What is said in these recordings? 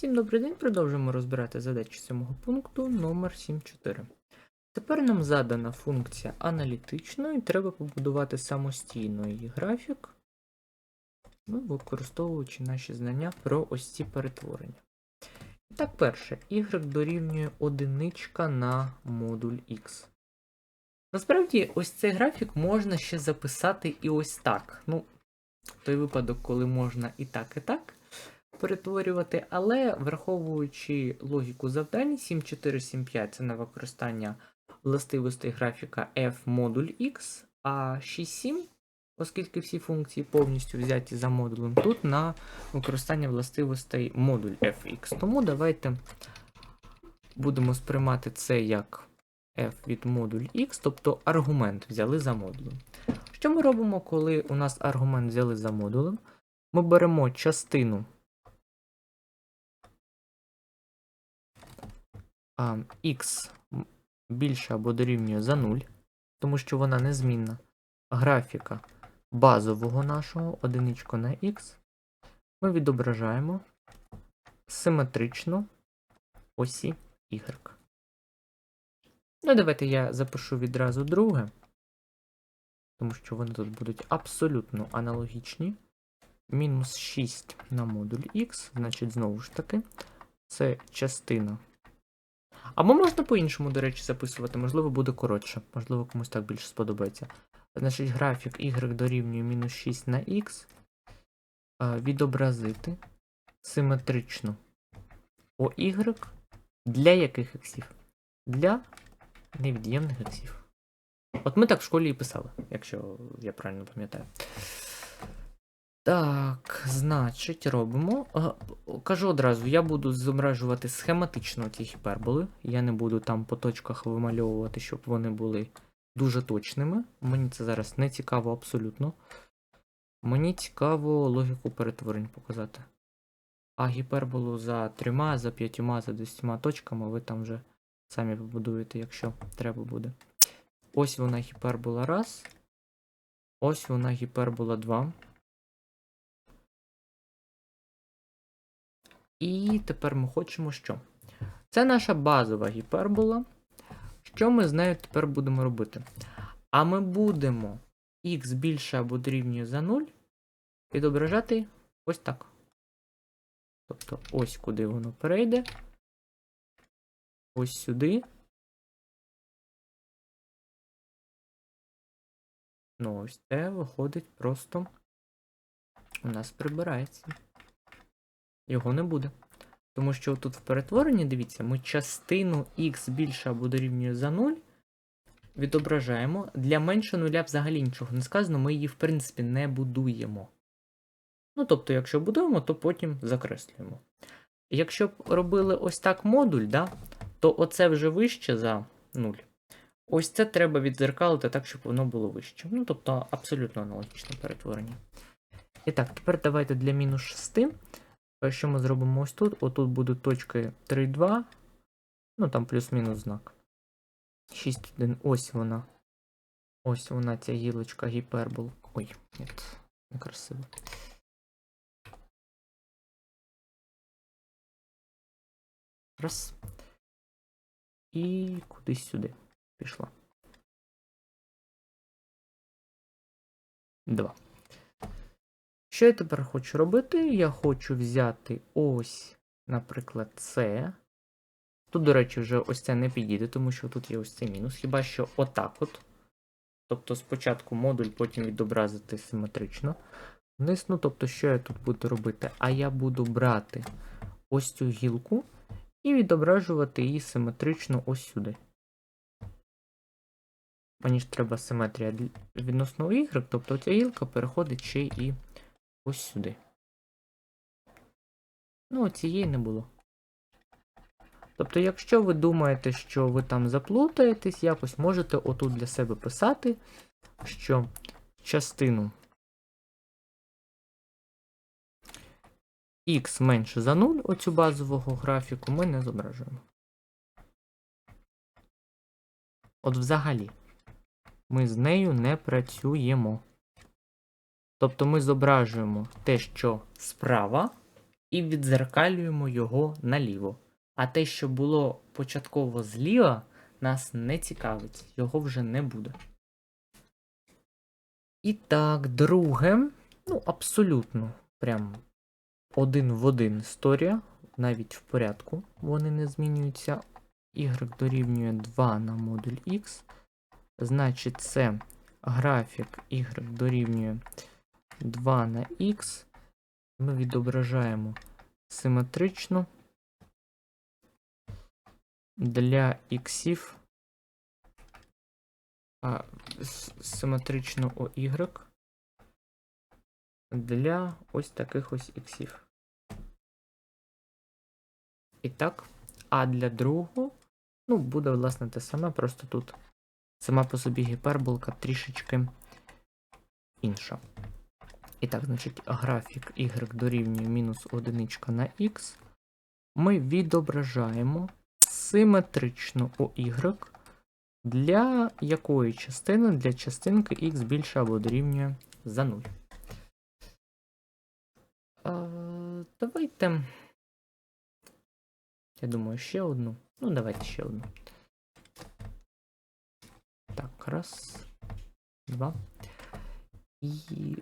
Всім добрий день, продовжуємо розбирати задачі сьомого пункту номер 7.4. Тепер нам задана функція аналітично і треба побудувати самостійно її графік, ну, використовуючи наші знання про ось ці перетворення. І так, перше, y дорівнює одиничка на модуль x. Насправді, ось цей графік можна ще записати і ось так. Ну, той випадок, коли можна і так, і так перетворювати, але враховуючи логіку завдань, 7.4.7.5 це на використання властивостей графіка f модуль x, а 6.7, оскільки всі функції повністю взяті за модулем, тут на використання властивостей модуль fx. Тому давайте будемо сприймати це як f від модуль x, тобто аргумент взяли за модулем. Що ми робимо, коли у нас аргумент взяли за модулем? Ми беремо частину x більше або дорівнює за 0, тому що вона незмінна. Графіка базового нашого одиничку на x ми відображаємо симетрично осі y. Ну, давайте я запишу відразу друге, тому що вони тут будуть абсолютно аналогічні. Мінус 6 на модуль x, значить, знову ж таки, це частина або можна по-іншому, до речі, записувати, можливо, буде коротше, можливо, комусь так більше сподобається. Значить, графік y дорівнює мінус 6 на x. Відобразити симетрично OY для яких іксів? Для невід'ємних іксів. От ми так в школі і писали, якщо я правильно пам'ятаю. Так, значить, робимо. Кажу одразу, я буду зображувати схематично ті гіперболи. Я не буду там по точках вимальовувати, щоб вони були дуже точними. Мені це зараз не цікаво абсолютно. Мені цікаво логіку перетворень показати. А гіперболу за трьома, за п'ятьома, за десятьма точками ви там вже самі побудуєте, якщо треба буде. Ось вона гіпербола раз. Ось вона гіпербола 2. І тепер ми хочемо що? Це наша базова гіпербола. Що ми з нею тепер будемо робити? А ми будемо х більше або дорівнює за 0 відображати ось так. Тобто ось куди воно перейде. Ось сюди. Ну, ось це виходить просто у нас прибирається його не буде. Тому що тут в перетворенні, дивіться, ми частину х більше або дорівнює за 0 відображаємо. Для менше нуля взагалі нічого не сказано, ми її, в принципі, не будуємо. Ну, тобто, якщо будуємо, то потім закреслюємо. Якщо б робили ось так модуль, да, то оце вже вище за 0. Ось це треба відзеркалити так, щоб воно було вище. Ну, тобто, абсолютно аналогічне перетворення. І так, тепер давайте для мінус 6 що ми зробимо ось тут? Отут буде точка 3,2. Ну там плюс-мінус знак. 6,1. Ось вона. Ось вона, ця гілочка гіпербол. Ой, нет, некрасиво. Раз. І кудись сюди пішла. Два. Що я тепер хочу робити? Я хочу взяти ось, наприклад, це. Тут, до речі, вже ось це не підійде, тому що тут є ось цей мінус. Хіба що отак от. Тобто спочатку модуль, потім відобразити симетрично. Вниз, ну, тобто, що я тут буду робити? А я буду брати ось цю гілку і відображувати її симетрично ось сюди. Мені ж треба симетрія відносно Y, тобто ця гілка переходить ще і ось сюди. Ну, цієї не було. Тобто, якщо ви думаєте, що ви там заплутаєтесь, якось можете отут для себе писати, що частину x менше за 0, оцю базового графіку, ми не зображуємо. От взагалі, ми з нею не працюємо. Тобто ми зображуємо те, що справа, і відзеркалюємо його наліво. А те, що було початково зліва, нас не цікавить, його вже не буде. І так, друге, ну, абсолютно, прям один в один історія, навіть в порядку вони не змінюються. Y дорівнює 2 на модуль X. Значить, це графік Y дорівнює 2 на X. Ми відображаємо симетрично для іксів а, симетрично у Y для ось таких ось іксів. І так, а для другого, ну, буде, власне, те саме, просто тут сама по собі гіперболка трішечки інша. І так, значить, графік y дорівнює мінус одиничка на x. Ми відображаємо симетрично у y для якої частини? Для частинки x більше або дорівнює за 0. А, давайте. Я думаю, ще одну. Ну, давайте ще одну. Так, раз, два. І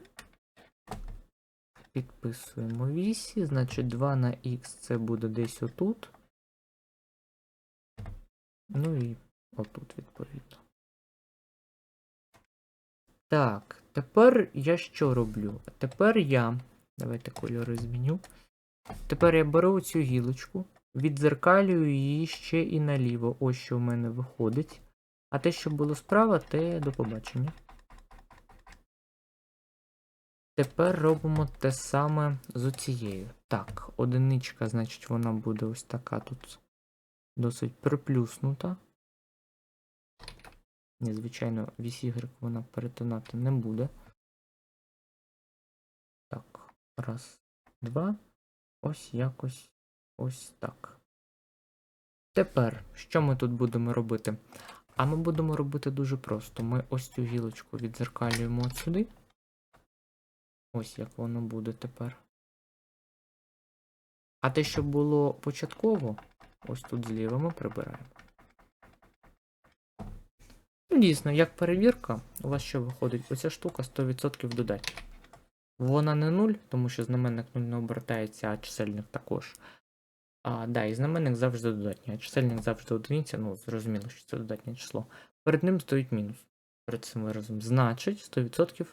підписуємо вісі. Значить, 2 на х це буде десь отут. Ну і отут, відповідно. Так, тепер я що роблю? Тепер я. Давайте кольори зміню. Тепер я беру цю гілочку, віддзеркалюю її ще і наліво. Ось що в мене виходить. А те, що було справа, те до побачення. Тепер робимо те саме з оцією. Так, одиничка, значить, вона буде ось така тут досить приплюснута. Ні, звичайно, вісь Y вона перетинати не буде. Так, раз, два. Ось якось ось так. Тепер, що ми тут будемо робити? А ми будемо робити дуже просто. Ми ось цю гілочку відзеркалюємо от сюди. Ось як воно буде тепер. А те, що було початково, ось тут зліва ми прибираємо. Ну, дійсно, як перевірка, у вас що виходить? Оця штука 100% додать. Вона не 0, тому що знаменник 0 не обертається, а чисельник також. А, да, і знаменник завжди додатній, а чисельник завжди одиниця, ну, зрозуміло, що це додатнє число. Перед ним стоїть мінус. Перед цим виразом. Значить, 100%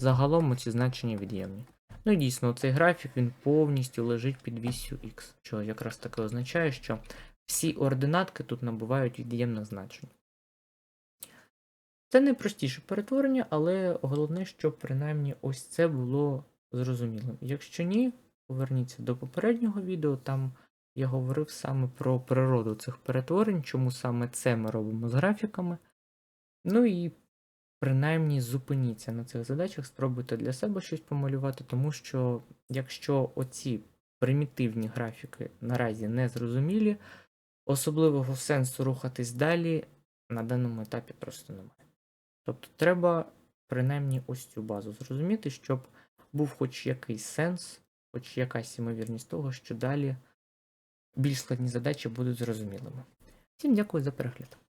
загалом ці значення від'ємні. Ну і дійсно, цей графік він повністю лежить під вісю x, що якраз таки означає, що всі ординатки тут набувають від'ємне значення. Це найпростіше перетворення, але головне, щоб принаймні ось це було зрозумілим. Якщо ні, поверніться до попереднього відео, там я говорив саме про природу цих перетворень, чому саме це ми робимо з графіками. Ну і принаймні зупиніться на цих задачах, спробуйте для себе щось помалювати, тому що якщо оці примітивні графіки наразі не зрозумілі, особливого сенсу рухатись далі на даному етапі просто немає. Тобто треба принаймні ось цю базу зрозуміти, щоб був хоч якийсь сенс, хоч якась ймовірність того, що далі більш складні задачі будуть зрозумілими. Всім дякую за перегляд.